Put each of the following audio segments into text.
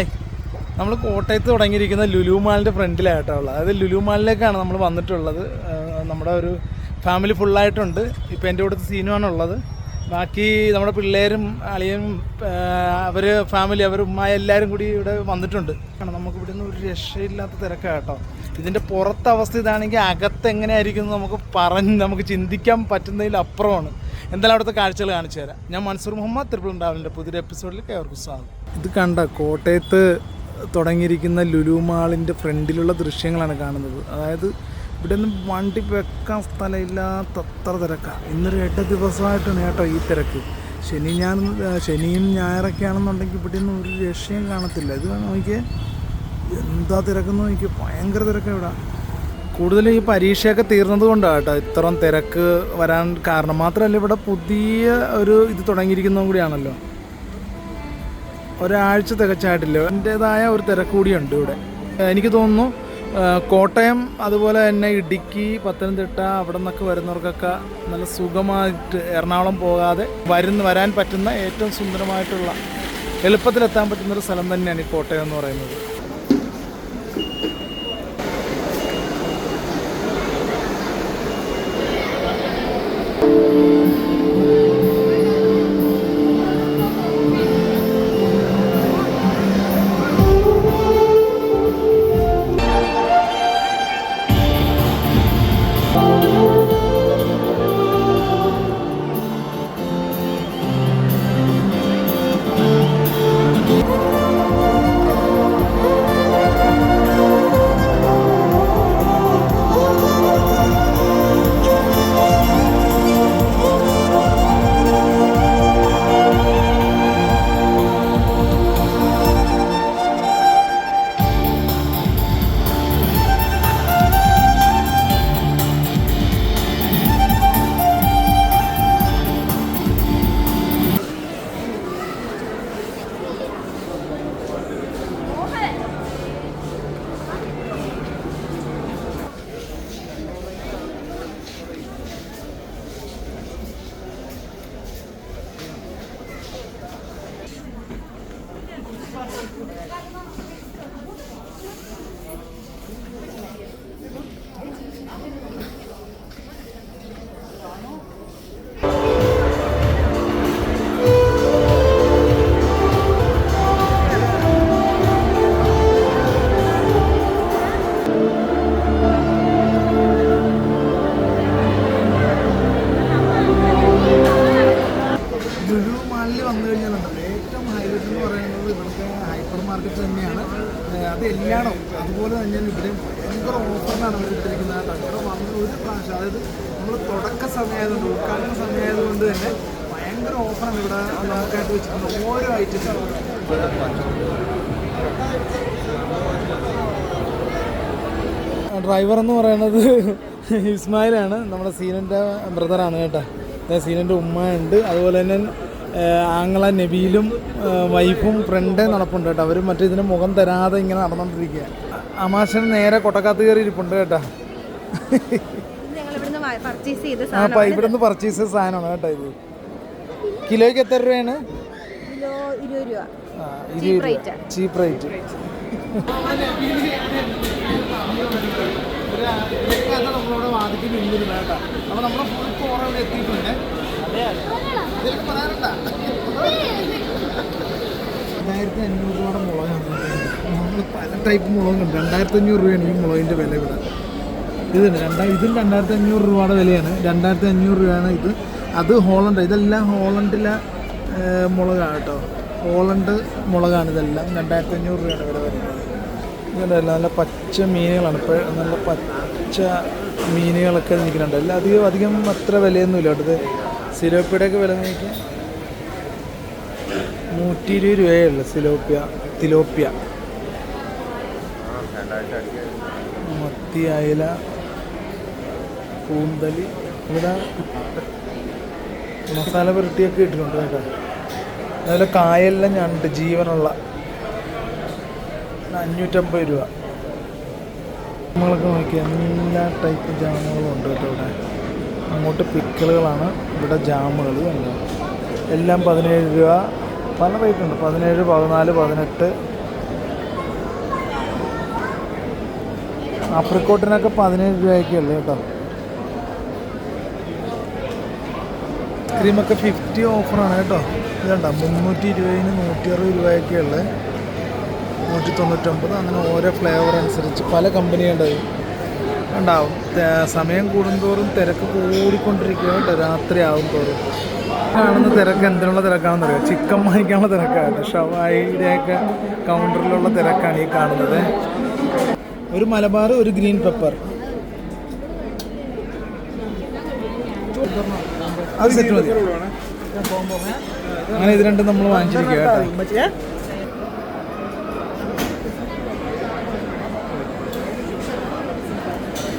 Hi. നമ്മൾ കോട്ടയത്ത് തുടങ്ങിയിരിക്കുന്ന ലുലു മാളിന്റെ ഫ്രണ്ടിലായിട്ടാണ് ഉള്ളത്. അതായത് ലുലു മാളിലേക്കാണ് നമ്മൾ വന്നിട്ടുള്ളത്. നമ്മുടെ ഒരു ഫാമിലി ഫുള്ളായിട്ടുണ്ട്. ഇപ്പോൾ എന്റെ കൂടെ സീനുമാണ് ഉള്ളത്. ബാക്കി നമ്മുടെ പിള്ളേരും അളിയനും അവർ ഫാമിലി അവർ ഉമ്മായ എല്ലാവരും കൂടി ഇവിടെ വന്നിട്ടുണ്ട്. കാരണം നമുക്ക് ഇവിടെ നിന്ന് ഒരു രക്ഷയില്ലാത്ത തിരക്കാണ് കേട്ടോ ഇതിന്റെ പുറത്തെ അവസ്ഥ ഇതാണെങ്കിൽ അകത്ത് എങ്ങനെയായിരിക്കും നമുക്ക് പറഞ്ഞ് നമുക്ക് ചിന്തിക്കാൻ പറ്റുന്നതിൽ അപ്പുറമാണ് എന്തായാലും അവിടുത്തെ കാഴ്ചകൾ കാണിച്ചു തരാം. ഞാൻ മൻസൂർ മുഹമ്മദ് ത്രിപിൾ ഉണ്ടാവലിന്റെ പുതിയൊരു എപ്പിസോഡിലേക്ക് അവർക്കും സ്വാഗതം. ഇത് കണ്ട കോട്ടയത്ത് തുടങ്ങിയിരിക്കുന്ന ലുലു മാളിന്റെ ഫ്രണ്ടിലുള്ള ദൃശ്യങ്ങളാണ് കാണുന്നത്. അതായത് ഇവിടെ നിന്ന് വണ്ടി വെക്കാൻ സ്ഥലമില്ലാത്ത അത്ര തിരക്കാണ് ഇന്നൊരു എട്ട് ദിവസമായിട്ടാണ് കേട്ടോ ഈ തിരക്ക്. ശനി ഞാൻ ശനിയും ഞായറൊക്കെ ആണെന്നുണ്ടെങ്കിൽ ഇവിടെ നിന്ന് ഒരു രക്ഷയും കാണത്തില്ല. ഇത് നോക്കിയേ എന്താ തിരക്കെന്ന് നോക്കിയേ ഭയങ്കര തിരക്കാണ് ഇവിടെ. കൂടുതലും ഈ പരീക്ഷയൊക്കെ തീർന്നത് കൊണ്ടാണ് ഇത്രയും തിരക്ക് വരാൻ കാരണം മാത്രമല്ല ഇവിടെ പുതിയ ഒരു ഇത് തുടങ്ങിയിരിക്കുന്നതും കൂടിയാണല്ലോ. ഒരാഴ്ച തികച്ചായിട്ടില്ല. എന്റേതായ ഒരു തിരക്ക് കൂടിയുണ്ട് ഇവിടെ. എനിക്ക് തോന്നുന്നു കോട്ടയം അതുപോലെ തന്നെ ഇടുക്കി പത്തനംതിട്ട അവിടെ നിന്നൊക്കെ വരുന്നവർക്കൊക്കെ നല്ല സുഖമായിട്ട് എറണാകുളം പോകാതെ വരുന്ന വരാൻ പറ്റുന്ന ഏറ്റവും സുന്ദരമായിട്ടുള്ള എളുപ്പത്തിലെത്താൻ പറ്റുന്ന ഒരു സ്ഥലം തന്നെയാണ് ഈ കോട്ടയം എന്ന് പറയുന്നത്. ലുലു അതുപോലെ തന്നെ ഇവിടെയും ഭയങ്കര ഓഫറിനാണ് അവർ ഇട്ടിരിക്കുന്നത് കേട്ടോ വന്ന ഒരു പ്രാവശ്യം അതായത് നമ്മൾ തുടക്ക സമയമായതുകൊണ്ട് ഉദ്ഘാടന സമയമായതുകൊണ്ട് തന്നെ ഭയങ്കര ഓഫറാണ് ഇവിടെ നമുക്കായിട്ട് വെച്ചിട്ടുണ്ട് ഓരോ ഐറ്റംസും ഡ്രൈവർ എന്ന് പറയുന്നത് ഇസ്മായിലാണ്. നമ്മുടെ സീനന്റെ ബ്രദറാണ് കേട്ടോ. സീനന്റെ ഉമ്മ ഉണ്ട്. അതുപോലെ തന്നെ ആങ്ങള നബീലും വൈഫും ഫ്രണ്ടേ നടപ്പുണ്ട് കേട്ടോ. അവർ മറ്റേ ഇതിന് മുഖം തരാതെ ഇങ്ങനെ നടന്നുകൊണ്ടിരിക്കുക അമാശൻ നേരെ കൊട്ടക്കാത്ത് കയറി ഇരിപ്പുണ്ട് കേട്ടാ ഞങ്ങൾ ഇവിടുന്ന് പർച്ചേസ് ചെയ്ത ആ അപ്പം ഇവിടെ നിന്ന് പർച്ചേസ് ചെയ്ത സാധനമാണ് കേട്ടോ ഇത്. കിലോയ്ക്ക് എത്ര രൂപയാണ്? ആ, ചീപ്പ് റേറ്റ് നമ്മളോട് നമ്മുടെ ഫുൾ കോറ ഇവിടെ എത്തിയിട്ടുണ്ട് ഇതിലൊക്കെ പറയാനുണ്ടാ രണ്ടായിരത്തി അഞ്ഞൂറ് രൂപയുടെ മുളകാണ് നമ്മൾ പല ടൈപ്പ് മുളകുണ്ട് രണ്ടായിരത്തി അഞ്ഞൂറ് രൂപയാണ് ഈ മുളകിന്റെ വില ഇവിടെ. ഇതുണ്ട് രണ്ടാ ഇതും രണ്ടായിരത്തി അഞ്ഞൂറ് രൂപയുടെ വിലയാണ്. രണ്ടായിരത്തി അഞ്ഞൂറ് രൂപയാണ് ഇത്. അത് ഹോളണ്ട് ഇതെല്ലാം ഹോളണ്ടിലെ മുളകാണ് കേട്ടോ. ഹോളണ്ട് മുളകാണ് ഇതെല്ലാം. രണ്ടായിരത്തി അഞ്ഞൂറ് രൂപയാണ് വില വരുന്നത്. ഇതല്ല നല്ല പച്ച മീനുകളാണ്. ഇപ്പോൾ നല്ല പച്ച മീനുകളൊക്കെ നിൽക്കുന്നുണ്ട്. എല്ലാം അധികം അധികം അത്ര വിലയൊന്നുമില്ല കേട്ടോ ഇത്. സിലോപ്പിയുടെയൊക്കെ വില നോക്കിയാൽ നൂറ്റി ഇരുപത് രൂപയുള്ള സിലോപ്പിയ തിലോപ്പിയ മത്തി അയല കൂന്തൽ. ഇവിടെ മസാല പുരട്ടിയൊക്കെ ഇട്ടിട്ടുണ്ട് കേട്ടോ. അതുപോലെ കായെല്ലാം ഞണ്ട് ജീവനുള്ള. അഞ്ഞൂറ്റമ്പത് രൂപ. നമ്മളൊക്കെ നോക്കി എല്ലാ ടൈപ്പ് ജാമുകളും ഉണ്ട് കേട്ടോ ഇവിടെ. അങ്ങോട്ട് പിക്കിളുകളാണ്. ഇവിടെ ജാമുകൾ എല്ലാം പതിനേഴ് രൂപ. പല റേറ്റ് ഉണ്ട്. പതിനേഴ് പതിനാല് പതിനെട്ട്. അപ്രിക്കോട്ടിനൊക്കെ പതിനേഴ് രൂപയൊക്കെ ഉള്ളു കേട്ടോ. ക്രീമൊക്കെ ഫിഫ്റ്റി ഓഫറാണ് കേട്ടോ. ഇതുണ്ട മുന്നൂറ്റി ഇരുപതിന് നൂറ്റി അറുപത് രൂപയൊക്കെ ഉള്ളത് നൂറ്റി തൊണ്ണൂറ്റൊമ്പത് അങ്ങനെ ഓരോ ഫ്ലേവർ അനുസരിച്ച് പല കമ്പനിയുണ്ടായി ഉണ്ടാവും. സമയം കൂടുന്തോറും തിരക്ക് കൂടിക്കൊണ്ടിരിക്കുകയാണ് രാത്രി ആവും തോറും കാണുന്ന തിരക്ക് എന്തിനുള്ള തിരക്കാണെന്ന് അറിയാം? ചിക്കൻ വാങ്ങിക്കാനുള്ള തിരക്കാണ് ഷവായിയുടെയൊക്കെ കൗണ്ടറിലുള്ള തിരക്കാണ് ഈ കാണുന്നത്. ഒരു മലബാർ ഒരു ഗ്രീൻ പെപ്പർ. അത് സെറ്റ് മതി. അങ്ങനെ ഇത് രണ്ടും നമ്മൾ വാങ്ങിച്ചിരിക്കുക കേട്ടോ.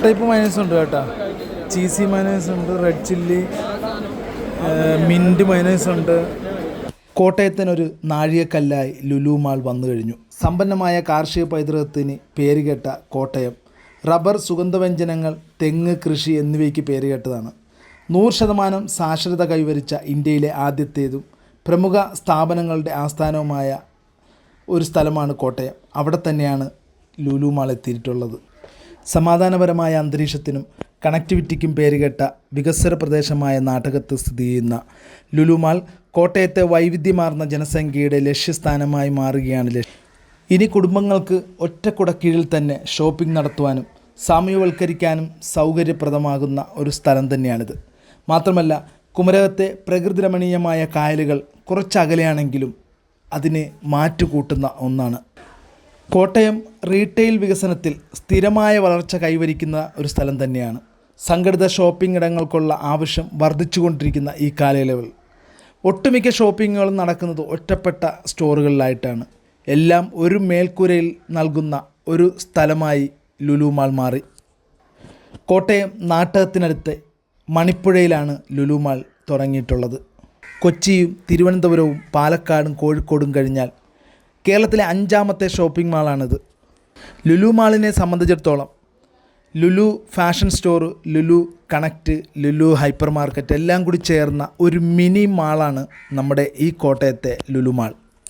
ടൈപ്പ് മൈനസ് ഉണ്ട് കേട്ടോ. ചീസി മൈനസ് ഉണ്ട് റെഡ് ചില്ലി മിന്റ് മൈനസ് ഉണ്ട്. കോട്ടയത്തിനൊരു നാഴികക്കല്ലായി ലുലു മാൾ വന്നു കഴിഞ്ഞു. സമ്പന്നമായ കാർഷിക പൈതൃകത്തിന് പേരുകേട്ട കോട്ടയം. റബ്ബർ സുഗന്ധവ്യഞ്ജനങ്ങൾ തെങ്ങ് കൃഷി എന്നിവയ്ക്ക് പേരുകേട്ടതാണ് നൂറ് ശതമാനം സാക്ഷരത കൈവരിച്ച ഇന്ത്യയിലെ ആദ്യത്തേതും പ്രമുഖ സ്ഥാപനങ്ങളുടെ ആസ്ഥാനവുമായ ഒരു സ്ഥലമാണ് കോട്ടയം. അവിടെ തന്നെയാണ് ലുലു മാൾ എത്തിയിട്ടുള്ളത്. സമാധാനപരമായ അന്തരീക്ഷത്തിനും കണക്ടിവിറ്റിക്കും പേരുകേട്ട വികസ്വര പ്രദേശമായ നാട്ടകത്ത് സ്ഥിതി ചെയ്യുന്ന ലുലുമാൾ കോട്ടയത്തെ വൈവിധ്യമാർന്ന ജനസംഖ്യയുടെ ലക്ഷ്യസ്ഥാനമായി മാറുകയാണ് ഇനി കുടുംബങ്ങൾക്ക് ഒറ്റക്കുടക്കീഴിൽ തന്നെ ഷോപ്പിംഗ് നടത്തുവാനും സാമ്യവൽക്കരിക്കാനും സൗകര്യപ്രദമാകുന്ന ഒരു സ്ഥലം തന്നെയാണിത്. മാത്രമല്ല കുമരകത്തെ പ്രകൃതിരമണീയമായ കായലുകൾ കുറച്ചകലെയാണെങ്കിലും അതിനെ മാറ്റുകൂട്ടുന്ന ഒന്നാണ്. കോട്ടയം റീറ്റെയിൽ വികസനത്തിൽ സ്ഥിരമായ വളർച്ച കൈവരിക്കുന്ന ഒരു സ്ഥലം തന്നെയാണ്. സംഘടിത ഷോപ്പിംഗ് ഇടങ്ങൾക്കുള്ള ആവശ്യം വർദ്ധിച്ചുകൊണ്ടിരിക്കുന്ന ഈ കാലയളവിൽ. ഒട്ടുമിക്ക ഷോപ്പിങ്ങുകളും നടക്കുന്നത് ഒറ്റപ്പെട്ട സ്റ്റോറുകളിലായിട്ടാണ്. എല്ലാം ഒരു മേൽക്കൂരയിൽ നൽകുന്ന ഒരു സ്ഥലമായി ലുലു മാൾ മാറി. കോട്ടയം നാട്ടകത്തിനടുത്ത് മണിപ്പുഴയിലാണ് ലുലു മാൾ തുടങ്ങിയിട്ടുള്ളത്. കൊച്ചിയും തിരുവനന്തപുരവും പാലക്കാടും കോഴിക്കോടും കഴിഞ്ഞാൽ കേരളത്തിലെ അഞ്ചാമത്തെ ഷോപ്പിംഗ് മാളാണിത് ലുലു മാളിനെ സംബന്ധിച്ചിടത്തോളം Lulu fashion store Lulu connect Lulu hypermarket എല്ലാം കൂടി ചേർന്ന ഒരു മിനി മാളാണ് നമ്മുടെ ഈ കോട്ടയത്തെ ലുലു മാൾ